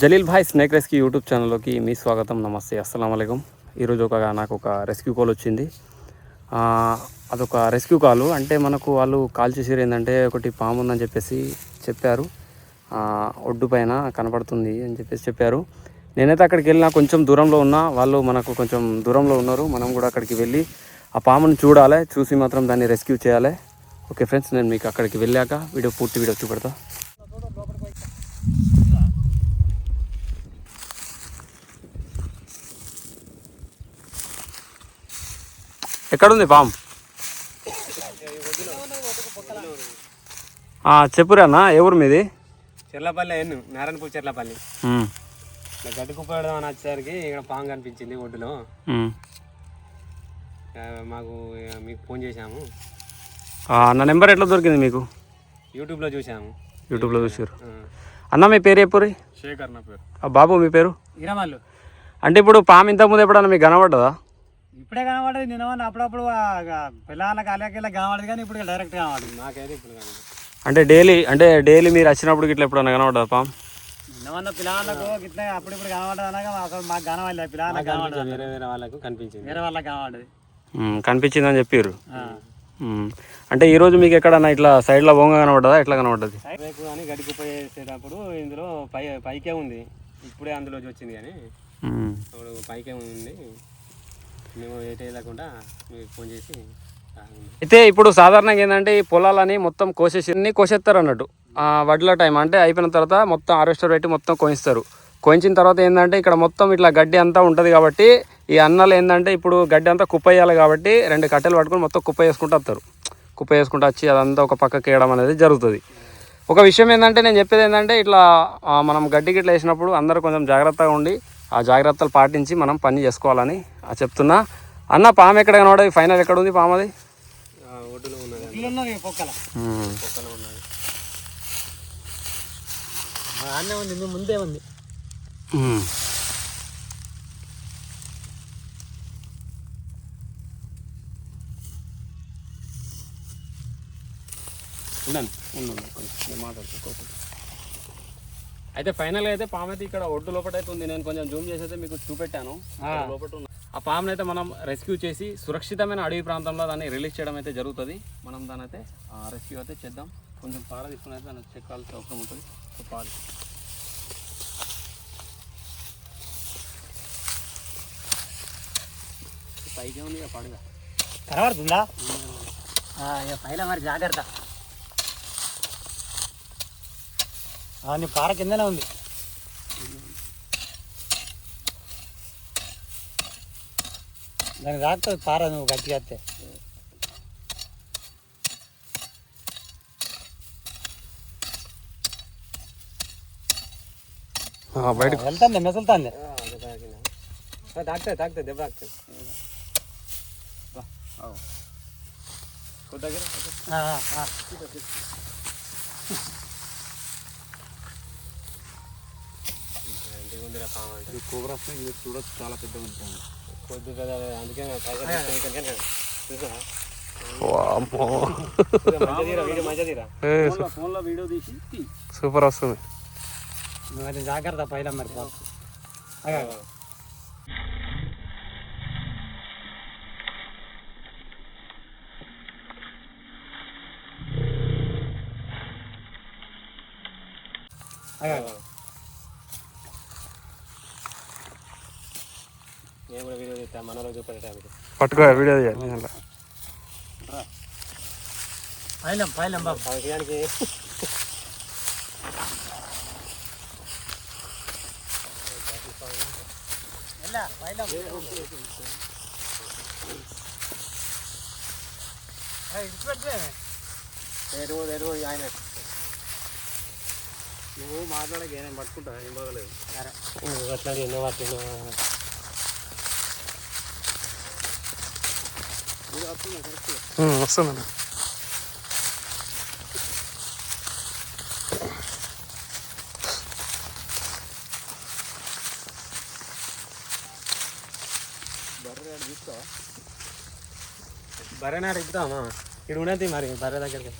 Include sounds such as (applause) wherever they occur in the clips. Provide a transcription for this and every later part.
Jalil Bhai snake rescue YouTube ఛానల్లోకి మీ స్వాగతం నమస్తే అస్సలం అయికం ఈరోజు ఒక నాకు ఒక రెస్క్యూ కాల్ వచ్చింది. అదొక రెస్క్యూ కాల్. అంటే మనకు వాళ్ళు కాల్ చేసారు ఏంటంటే ఒకటి పాము ఉందని చెప్పేసి చెప్పారు. ఒడ్డు పైన కనపడుతుంది అని చెప్పేసి చెప్పారు. నేనైతే అక్కడికి వెళ్ళినా కొంచెం దూరంలో ఉన్నా. వాళ్ళు మనకు కొంచెం దూరంలో ఉన్నారు. మనం కూడా అక్కడికి వెళ్ళి ఆ పాముని చూడాలి చూసి మాత్రం దాన్ని రెస్క్యూ చేయాలి. ఓకే ఫ్రెండ్స్ నేను మీకు అక్కడికి వెళ్ళాక వీడియో పూర్తి వీడియో చూపెడతా. ఎక్కడుంది పాము? చెప్పురా అన్న ఊరు మీది? చెర్లపల్లి ఎన్ను నారాయణపూర్ చెర్లపల్లి. ఉమ్, ఇట్లా గడ్డి కుప్పడం అని వచ్చేసరికి ఇక్కడ పాము కనిపించింది ఒడ్డులో. మాకు మీకు ఫోన్ చేశాము. ఆ, నా నెంబర్ ఎట్లా దొరికింది మీకు? యూట్యూబ్లో చూసాము యూట్యూబ్లో చూసారు అన్న మీ పేరు ఎప్పుడు శేఖర్ నా పేరు. ఆ బాబు మీ పేరు? ఇరమాళ్ళు అంటే ఇప్పుడు పాము ఇంతకుముందు ఎప్పుడన్నా మీకు కనబడ్డదా? ఇప్పుడే కనబడదు నేను అప్పుడప్పుడు పిల్లల కాలేకెళ్ళ కనబడదు కానీ ఇప్పుడు డైరెక్ట్ కనబడదు నాకైతే ఇప్పుడు కనబడదు. అంటే డైలీ అంటే డైలీ మీరు వచ్చినప్పుడు ఇట్లా ఎప్పుడన్నా కనబడ్డదా పాము? నిన్నమన్న పిల్లలకు ఇట్లా అప్పుడిప్పుడు కనబడదు అనగా అసలు మాకు కనబడలే పిల్లలకు కనబడదు వేరే వేరే వాళ్ళకు కనిపించింది. వేరే వాళ్ళకి కనబడదు కనిపించిందని చెప్పారు. అంటే ఈరోజు మీకు ఎక్కడన్నా ఇట్లా సైడ్లో బొంగ కనబడ్డదా? ఎట్లా కనబడ్డది? రేపు కానీ ఇందులో పై పైకే ఉంది. ఇప్పుడే అందులోకి వచ్చింది కానీ. ఇప్పుడు పైకే ఉంది. మేము ఏటే లేకుండా మీకు ఫోన్ చేసి. అయితే ఇప్పుడు సాధారణంగా ఏంటంటే ఈ పొలాలని మొత్తం కోసేసి అన్ని కోసేస్తారు అన్నట్టు. ఆ వడ్ల టైం అంటే అయిపోయిన తర్వాత మొత్తం హార్వెస్టర్ పెట్టి మొత్తం కోయిస్తారు. కోయించిన తర్వాత ఏంటంటే ఇక్కడ మొత్తం ఇట్లా గడ్డి అంతా ఉంటుంది కాబట్టి ఈ అన్నలు ఏంటంటే ఇప్పుడు గడ్డి అంతా కుప్ప వేయాలి కాబట్టి రెండు కట్టెలు పట్టుకొని మొత్తం కుప్ప వేసుకుంటూ వస్తారు. కుప్ప వేసుకుంటూ వచ్చి అదంతా ఒక పక్కకి వేయడం అనేది జరుగుతుంది. ఒక విషయం ఏంటంటే నేను చెప్పేది ఏంటంటే ఇట్లా మనం గడ్డి గిట్ల వేసినప్పుడు అందరూ కొంచెం జాగ్రత్తగా ఉండి ఆ జాగ్రత్తలు పాటించి మనం పని చేసుకోవాలని ఆ చెప్తున్నా. అన్న పాము ఎక్కడ కనబడదు? ఫైనల్ ఎక్కడ ఉంది పాము అది ఆ, ఒడ్డులో ఉన్నది పొక్కల మ్మ్. పొక్కల ఉన్నది అన్నే ఉంది మీ ముందే ఉంది మ్మ్. ఉండండి. ఉండండి కొంచెం నేను మాట్లాడుకోకూడదు అయితే ఫైనల్ అయితే పాము అయితే ఇక్కడ ఒడ్డు లోపల అయితే ఉంది. నేను కొంచెం జూమ్ చేసి అయితే మీకు చూపెట్టాను. లోపల ఆ పాముని అయితే మనం రెస్క్యూ చేసి సురక్షితమైన అడవి ప్రాంతంలో దాన్ని రిలీజ్ చేయడం అయితే జరుగుతుంది. మనం దాని అయితే రెస్క్యూ అయితే చేద్దాం. కొంచెం పాల తీసుకుని అయితే దాన్ని చెక్కాల్సిన అవసరం ఉంటుంది. సో పాలు పైకే ఉంది ఇక పడగా కనబడుతుందా ఇక పైన మరి జాగ్రత్త ఆ, నీ పార కిందనే ఉంది. దానికి తాకుతుంది పార నువ్వు గట్టిగా వస్తే. బయటకు. వెళ్తాంది మెసులుతాంది తాకుతుంది తాకుతుంది దెబ్బ తాకుతుంది దగ్గర. కోబ్రా ఇది చూడొచ్చు చాలా పెద్దగా ఉంటుంది. కొద్ది కదా అందుకే సూపర్. వస్తుంది. మరి జాగ్రత్త పైన మరి నేను కూడా వీడియో తీస్తా మనలో చూపెట్టడానికి పట్టుకో వీడియో తీయాలి అలా పైలం పైలం బాబు. ఆయన. నువ్వు మాట్లాడక నేను పట్టుకుంటా ఏం బాగలేదు. అట్లా ఎన్నో వాటి వస్తుంది బర్రె నాడు ఎక్కుతామా ఇక్కడ ఉన్నది మరి బర్రె దగ్గరికి.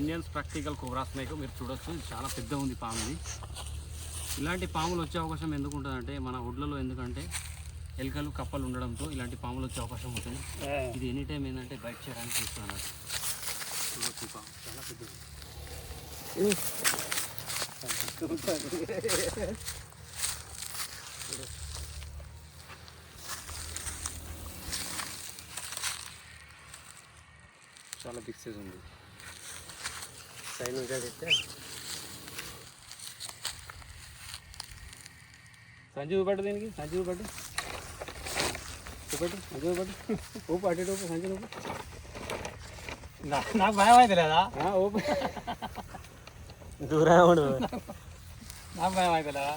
ఇండియన్స్ ప్రాక్టికల్ కోబ్రా స్నేక్ మీరు చూడొచ్చు. చాలా పెద్ద ఉంది పాము ఇది. ఇలాంటి పాములు వచ్చే అవకాశం ఎందుకు ఉంటుందంటే మన ఒడ్లలో ఎందుకంటే ఎలుకలు కప్పలు ఉండడంతో ఇలాంటి పాములు వచ్చే అవకాశం ఉంటుంది. ఇది ఎనీ టైం ఏంటంటే బయట చేయడానికి పాము చాలా పెద్దది. చాలా బిగ్ సైజ్ ఉంది. నుంచి తెస్తే సంజీవ్ పట్టు దీనికి సంజీవ్ పట్టు. పట్టు ఊపు అటు ఊపు ఊపు. నాకు భయం అయితే లేదా? ఆ, ఊపు. దూరం ఉండు. నాకు భయం అయితే లేదా?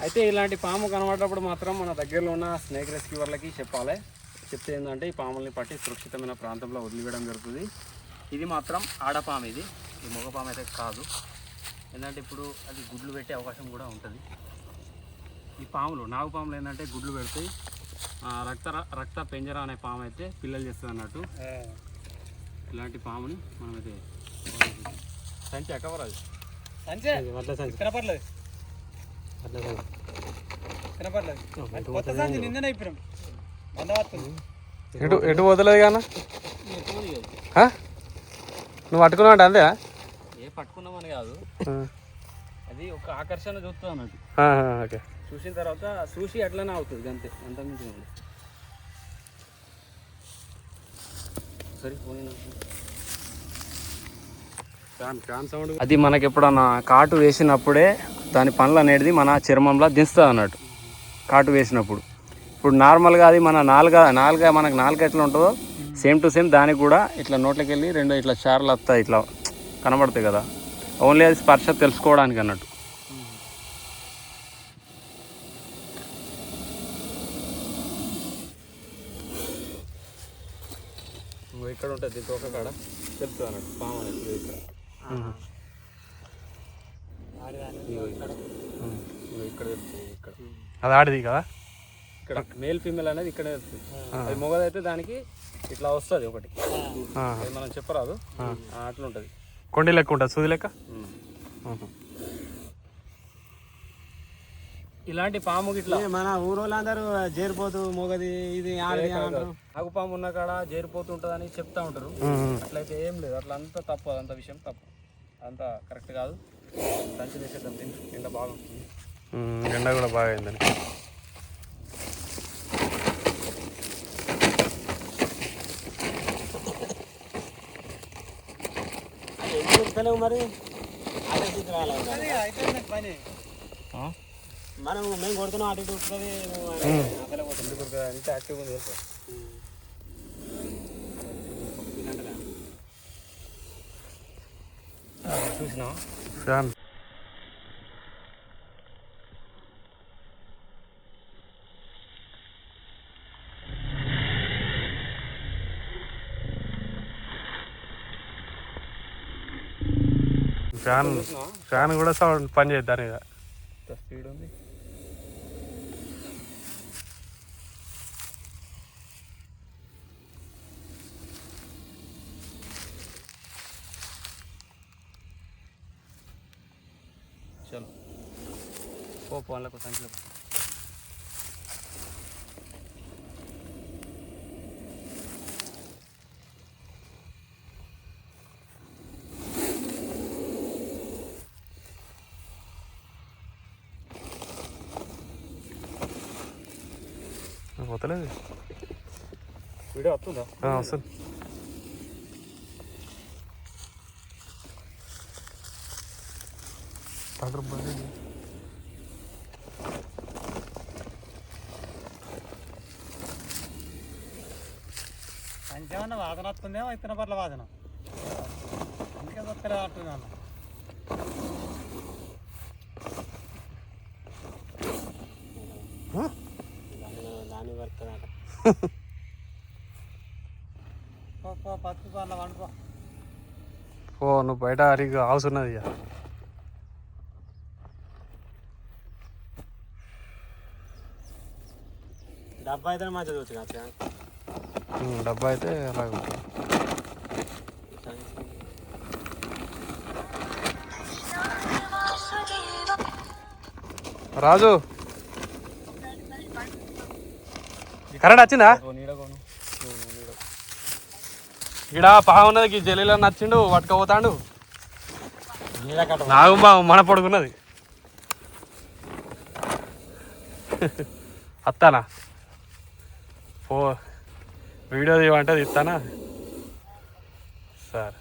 అయితే ఇలాంటి పాము కనబడ్డప్పుడు మాత్రం మన దగ్గరలో ఉన్న స్నేక్ రెస్క్యూవర్లకి చెప్పాలి. చెప్తే ఏంటంటే ఈ పాముల్ని పట్టి సురక్షితమైన ప్రాంతంలో వదిలివేయడం జరుగుతుంది. ఇది మాత్రం ఆడపాము ఇది. ఈ మగ పాము అయితే కాదు. ఏంటంటే ఇప్పుడు అది గుడ్లు పెట్టే అవకాశం కూడా ఉంటుంది. ఈ పాములు నాగు పాములు ఏంటంటే గుడ్లు పెడతాయి రక్త రక్త పెంజర అనే పాము అయితే పిల్లలు చేస్తుంది అన్నట్టు ఇలాంటి పాముని మనమైతే సంచి ఎక్కవరాదు సంచే? అట్లా సంచి. కనపడలేదు అట్లా సంచి. కనపడలేదు కొత్త సంచి నిన్ననే ఇప్పినాం. వంద వస్తుంది ఎటు ఎటు వదలదు కానా నువ్వు పట్టుకున్నావు అంతే ఏ పట్టుకున్నామని కాదు. అది ఒక ఆకర్షణ చూస్తుంది అన్నట్టు ఓకే. చూసిన తర్వాత చూసి అట్లనే అవుతుంది అంతే. అంత మించి పోనీ అది మనకి ఎప్పుడన్నా కాటు వేసినప్పుడే దాని పండ్లు అనేది మన చర్మంలో దించుతుంది అన్నట్టు. కాటు వేసినప్పుడు. ఇప్పుడు నార్మల్గా అది మన నాలుగ నాలుగ మనకు నాలుగు ఎట్లా ఉంటుందో సేమ్ టు సేమ్ దానికి కూడా ఇట్లా నోట్లోకి వెళ్ళి రెండు ఇట్లా చార్లు వస్తాయి ఇట్లా కనబడతాయి కదా. ఓన్లీ అది స్పర్శ తెలుసుకోవడానికి అన్నట్టు. ఇక్కడ ఉంటుంది దీంతో ఒక కాడ. తెలుస్తుంది అన్నట్టు పాము అనేది ఇక్కడ. తెలుస్తుంది అది ఆడిది కదా? ఇక్కడ మేల్ ఫీమేల్ అనేది ఇక్కడ తెలుస్తుంది అది మొగదైతే దానికి ఇట్లా వస్తుంది ఒకటి. అది మనం చెప్పరాదు. అట్లా ఉంటుంది కొండి లెక్క ఉంటుంది సూది లెక్క? ఇలాంటి పాము ఇట్లా మన ఊరోళ్ళందరూ చేరిపోతూ మొగది ఇది ఆడది ఆగు పాము ఉన్న కాడ చేరిపోతుంటుందని చెప్తా ఉంటారు. అట్లయితే ఏం లేదు. అట్లా అంతా తప్పు అదంత విషయం తప్పు. అంతా కరెక్ట్ కాదు. సంచి తీసేద్దాం తిని. ఎండ బాగుంటుంది ఎండ కూడా బాగా అయిందని. మరి? అయిపోయింది పని. మనం మేము కొడుతున్నాం అటు ఉరకదు? అంత యాక్టివ్ ఉంది తెలుసా చూసినా? ఫ్యాన్ ఫ్యాన్ ఫ్యాన్ కూడా సౌండ్ పని చేద్దాను ఇక స్పీడ్ ఉంది చలో పో వాళ్ళకు సంచిలో పో. పోతలేదు వీడియో వస్తుందా ఆ, వస్తుంది డాక్టర్ బండి సంచి ఏమన్నా వాసన వస్తుందేమో ఇతన పట్ల వాసన. అందుకే వస్తలే అంటున్నాను ఓ నువ్వు బయట అరిగి హౌస్ ఉన్నది ఇక. డబ్బా అయితే మంచిగా చూసి ఉమ్, డబ్బా అయితే అలాగ రాజు. కరెంట్ వచ్చిందా? ఈడ పా ఉన్నది జల్లీలో నచ్చిండు పట్టుకపోతాడు. నాకు బా మన పడుకున్నది. (laughs) అత్తానా? పో. వీడియో తీయమంటే తీస్తానా? సరే.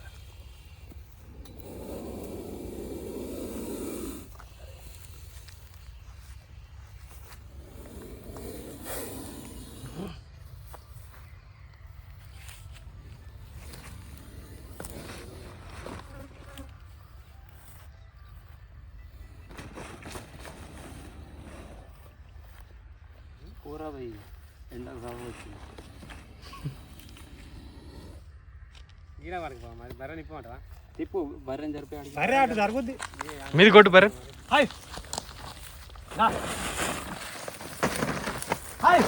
కూర పోయి ఎండకు సాగు వచ్చింది తిప్పు బర్రెని జరిపి సరే అటు జరుగుద్ది. మీది కొట్టు బరే హాయ్. హాయ్.